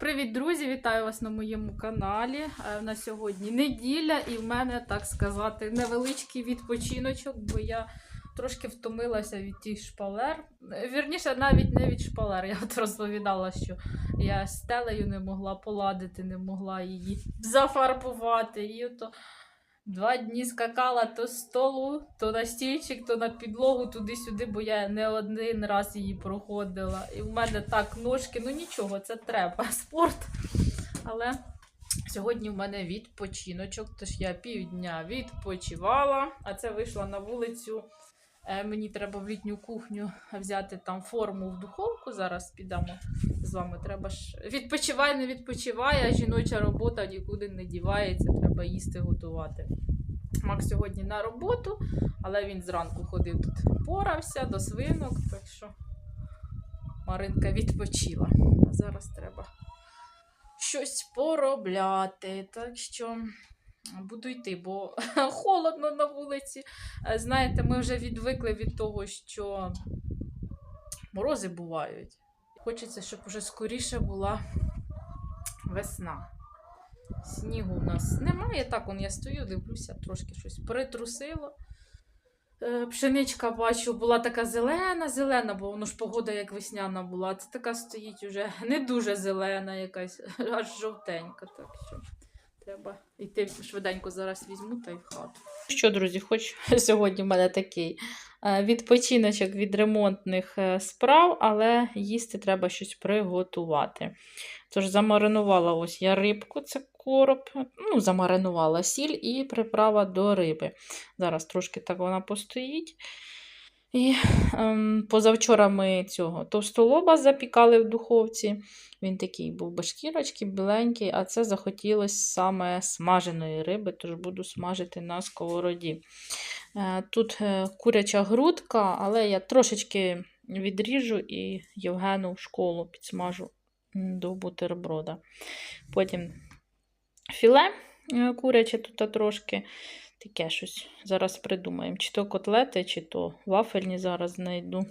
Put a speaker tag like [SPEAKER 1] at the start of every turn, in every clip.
[SPEAKER 1] Привіт, друзі! Вітаю вас на моєму каналі. На сьогодні неділя, і в мене, так сказати, невеличкий відпочиночок, бо я трошки втомилася від тих шпалер. Е, Вірніше, навіть не від шпалер. Я от розповідала, що я стелею не могла поладити, не могла її зафарбувати. І ото два дні скакала то з столу, то на стільчик, то на підлогу, туди-сюди, бо я не один раз її проходила. І в мене так ножки, ну нічого, це треба. Спорт. Але сьогодні в мене відпочиночок, тож я півдня відпочивала, а це вийшла на вулицю. Е, Мені треба в літню кухню взяти там форму в духовку. Зараз підемо з вами. Треба ж відпочивай, не відпочивай, а жіноча робота нікуди не дівається, треба їсти готувати. Макс сьогодні на роботу, але він зранку ходив тут, порався до свинок, так що Маринка відпочила. А зараз треба щось поробляти. Так що буду йти, бо холодно на вулиці. Е, Знаєте, ми вже відвикли від того, що морози бувають. Хочеться, щоб вже скоріше була весна. Снігу у нас немає. Так, он я стою, дивлюся, трошки щось притрусило. Е, Пшеничка бачу, була така зелена, зелена, бо воно ж погода як весняна була. Це така стоїть уже не дуже зелена, якась, аж жовтенька. Так що треба йти швиденько зараз візьму та й в хату. Що, друзі, хоч сьогодні в мене такий е, відпочиночок від ремонтних е, справ, але їсти треба щось приготувати. Тож замаринувала ось я рибку, це короб, ну, замаринувала сіль і приправа до риби. Зараз трошки так вона постоїть. І ем, позавчора ми цього товстолоба запікали в духовці. Він такий був без шкірочки, біленький, а це захотілося саме смаженої риби, тож буду смажити на сковороді. Е, Тут е, куряча грудка, але я трошечки відріжу і Євгену в школу підсмажу до бутерброда. Потім філе е, куряче тут трошки. Таке щось. Зараз придумаємо. Чи то котлети, чи то вафельні зараз знайду.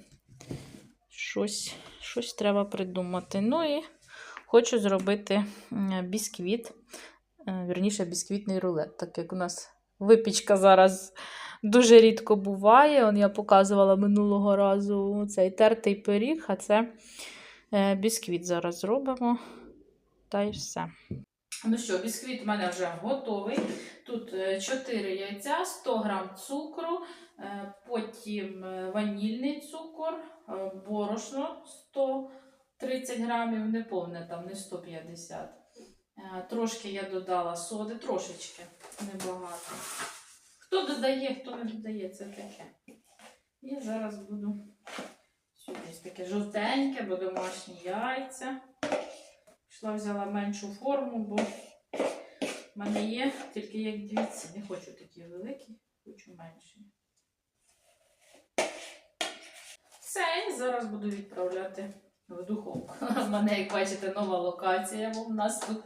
[SPEAKER 1] Щось, щось треба придумати. Ну і хочу зробити бісквіт, е, вірніше, бісквітний рулет, так як у нас випічка зараз дуже рідко буває. Он я показувала минулого разу цей тертий пиріг, а це е, бісквіт зараз зробимо. Та й все. Ну що, бісквіт у мене вже готовий. Тут 4 яйця, 100 г цукру, е, потім е, ванільний цукор, е, борошно 130 грамів, не повне там, не 150. Е, Трошки я додала соди, трошечки, небагато. Хто додає, хто не додає, це таке. І зараз буду сюди таке жовтеньке, бо домашні яйця. Пішла, взяла меншу форму, бо в мене є, тільки як дивіться, не хочу такі великі, хочу менші. Все, і зараз буду відправляти в духовку. У мене, як бачите, нова локація, бо в нас тут.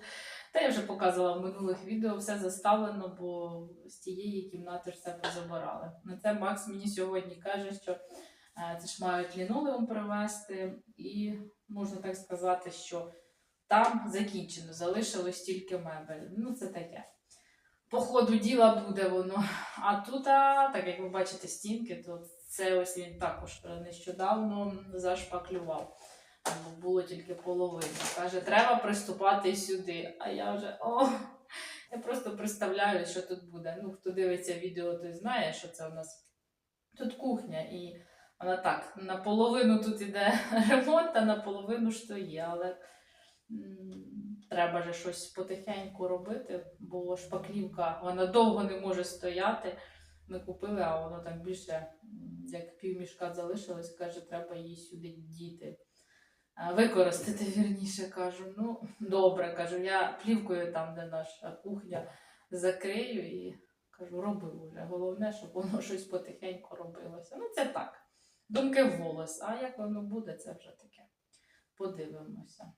[SPEAKER 1] Та я вже показувала в минулих відео, все заставлено, бо з тієї кімнати все позабирали. На це Макс мені сьогодні каже, що е, це ж мають лінолеум привезти, і можна так сказати, що там закінчено, залишилось тільки мебель. Ну, це таке. По ходу діла буде воно. А тут, так як ви бачите, стінки, то це ось він також нещодавно зашпаклював. Було тільки половина. Каже, треба приступати сюди. А я вже о, я просто представляю, що тут буде. Ну, хто дивиться відео, той знає, що це у нас тут кухня. І вона так, наполовину тут іде ремонт, а наполовину ж то є. Але треба же щось потихеньку робити, бо шпаклівка вона довго не може стояти. Ми купили, а воно так більше, як півмішка залишилось, каже, треба її сюди діти. Використати, вірніше кажу. Ну, добре, кажу, я плівкою там, де наша кухня, закрию і кажу, роби вже. Головне, щоб воно щось потихеньку робилося. Ну, це так. Думки в голос. А як воно буде, це вже таке. Подивимося.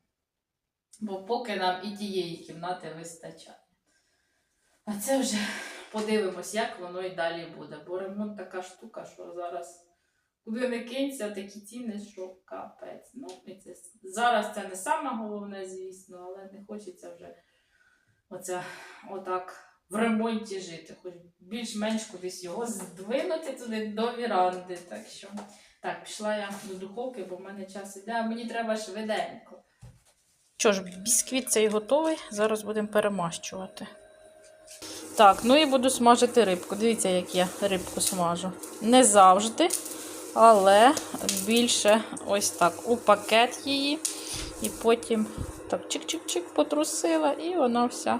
[SPEAKER 1] Бо поки нам і тієї кімнати вистачає. А це вже подивимось, як воно і далі буде. Бо ремонт така штука, що зараз куди не кинься, такі ціни, що капець. Ну, і це, зараз це не саме головне, звісно, але але не хочеться вже оце отак в ремонті жити. Хоч більш-менш кудись його здвинути туди до віранди. Так що так, пішла я до духовки, бо в мене час іде, а мені треба швиденько. Що ж, бісквіт цей готовий. Зараз будемо перемащувати. Так, ну і буду смажити рибку. Дивіться, як я рибку смажу. Не завжди, але більше ось так. У пакет її. І потім так чик-чик-чик потрусила, і вона вся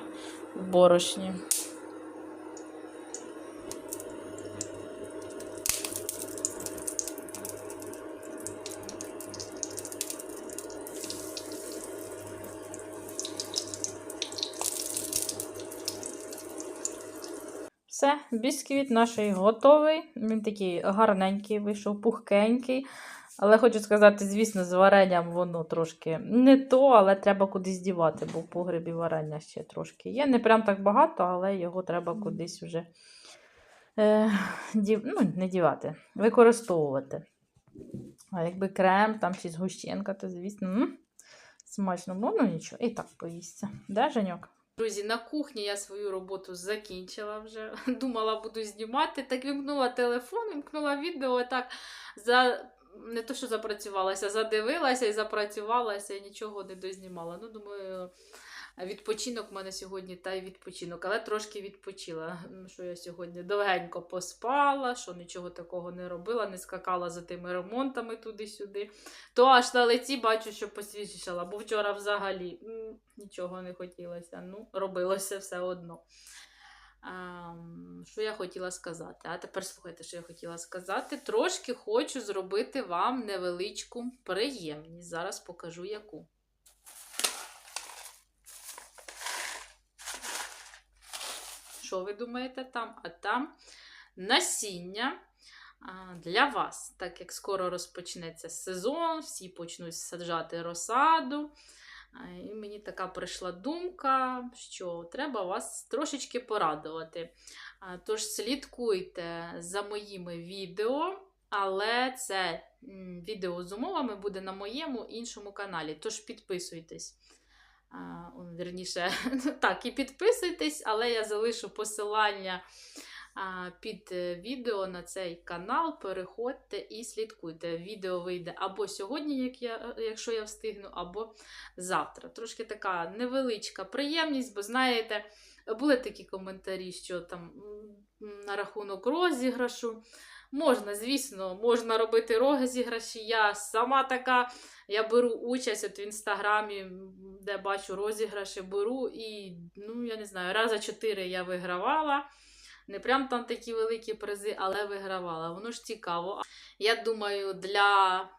[SPEAKER 1] в борошні. Все, бісквіт наш готовий. Він такий гарненький вийшов, пухкенький. Але хочу сказати, звісно, з варенням воно трошки не то, але треба кудись дівати, бо в погребі варення ще трошки є. Не прям так багато, але його треба кудись вже е, дів, ну, не дівати, використовувати. А якби крем там чи згущенка, то, звісно, м, смачно, ну, ну нічого, і так поїсться. Де, Женьок? Друзі, на кухні я свою роботу закінчила вже. Думала, буду знімати. Так вімкнула телефон, вімкнула відео, так за. Не то, що запрацювалася, задивилася і запрацювалася, і нічого не дознімала. Ну, думаю, відпочинок в мене сьогодні та й відпочинок, але трошки відпочила. Що я сьогодні довгенько поспала, що нічого такого не робила, не скакала за тими ремонтами туди-сюди. То аж на лиці бачу, що посвіжішала, бо вчора взагалі нічого не хотілося. Ну, робилося все одно. А, що я хотіла сказати? А тепер слухайте, що я хотіла сказати. Трошки хочу зробити вам невеличку приємність. Зараз покажу яку. Що ви думаєте там? А там насіння для вас, так як скоро розпочнеться сезон, всі почнуть саджати розсаду. І мені така прийшла думка, що треба вас трошечки порадувати. Тож слідкуйте за моїми відео, але це відео з умовами буде на моєму іншому каналі. Тож підписуйтесь. Вірніше, так, і підписуйтесь, але я залишу посилання під е, відео на цей канал. Переходьте і слідкуйте. Відео вийде або сьогодні, як я, якщо я встигну, або завтра. Трошки така невеличка приємність, бо знаєте, були такі коментарі, що там на рахунок розіграшу. Можна, звісно, можна робити розіграші. Я сама така, я беру участь от в інстаграмі, де бачу розіграші, беру і, ну, я не знаю, раза чотири я вигравала. Не прям там такі великі призи, але вигравала. Воно ж цікаво. Я думаю, для,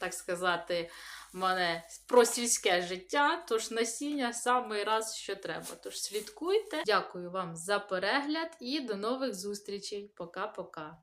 [SPEAKER 1] так сказати, мене про сільське життя, тож насіння самий раз, що треба. Тож слідкуйте. Дякую вам за перегляд і до нових зустрічей. Пока-пока.